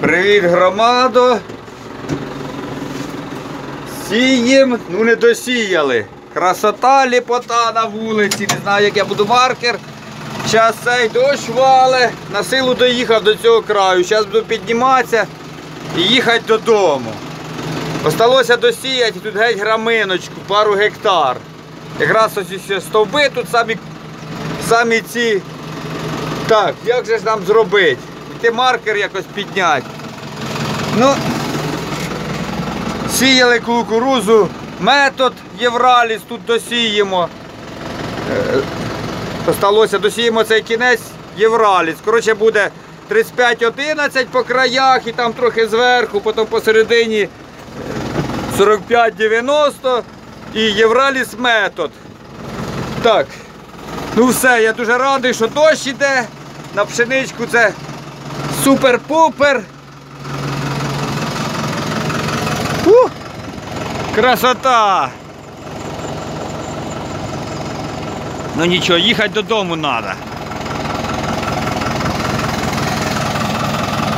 Привіт, громадо. Сієм, ну не досіяли. Красота, ліпота на вулиці. Не знаю, як я буду маркер. Зараз цей дощ вале. На силу доїхав до цього краю. Зараз буду підніматися і їхати додому. Осталося досіяти тут геть граминочку, пару гектар. Якраз ось стовби тут самі, самі ці. Так, як же ж нам зробити? Ти маркер якось підняти. Ну, сіяли кукурузу, метод Євраліс тут досіємо. Е, Осталося досіємо цей кінець Євраліс. Коротше, буде 35-11 по краях і там трохи зверху, потім посередині 45-90 і Євраліс метод. Так. Ну все, я дуже радий, що дощ іде. На пшеничку це супер-пупер. Красота! Ну нічого, їхати додому треба.